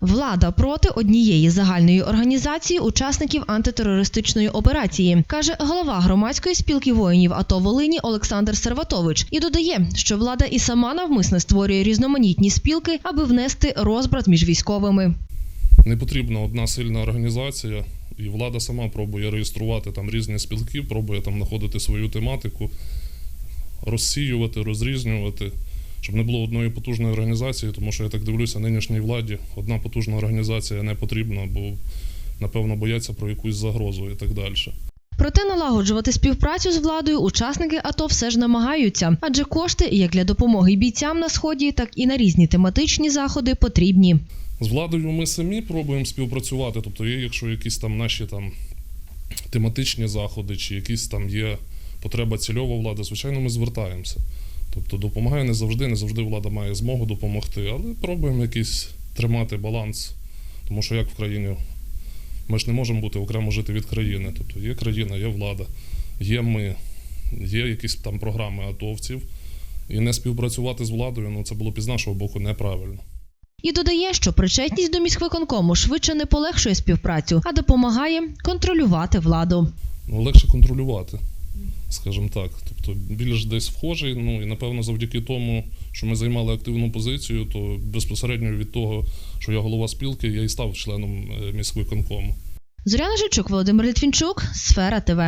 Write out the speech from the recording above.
Влада проти однієї загальної організації учасників антитерористичної операції, каже голова громадської спілки воїнів АТО Волині Олександр Серватович. І додає, що влада і сама навмисно створює різноманітні спілки, аби внести розбрат між військовими. Не потрібна одна сильна організація, і влада сама пробує реєструвати там різні спілки, пробує там знаходити свою тематику, розсіювати, розрізнювати, щоб не було одної потужної організації, тому що я так дивлюся, нинішній владі одна потужна організація не потрібна, бо напевно бояться про якусь загрозу і так далі. Проте налагоджувати співпрацю з владою учасники АТО все ж намагаються, адже кошти як для допомоги бійцям на сході, так і на різні тематичні заходи потрібні. З владою ми самі пробуємо співпрацювати. Тобто, є, якщо якісь там наші там тематичні заходи, чи якісь там є потреба цільова влади, звичайно, ми звертаємося. Тобто допомагає не завжди, не завжди влада має змогу допомогти, але пробуємо якийсь тримати баланс. Тому що як в країні ми ж не можемо бути окремо жити від країни. Тобто є країна, є влада, є ми, є якісь там програми атовців. І не співпрацювати з владою, ну це було б із нашого боку неправильно. І додає, що причетність до міськвиконкому швидше не полегшує співпрацю, а допомагає контролювати владу. ну, легше контролювати, скажімо так. Тобто більш десь вхожий. Ну і напевно, завдяки тому, що ми займали активну позицію, то безпосередньо від того, що я голова спілки, я і став членом е, міськвиконкому. Зоряна Жичук, Володимир Літвінчук, Сфера ТВ.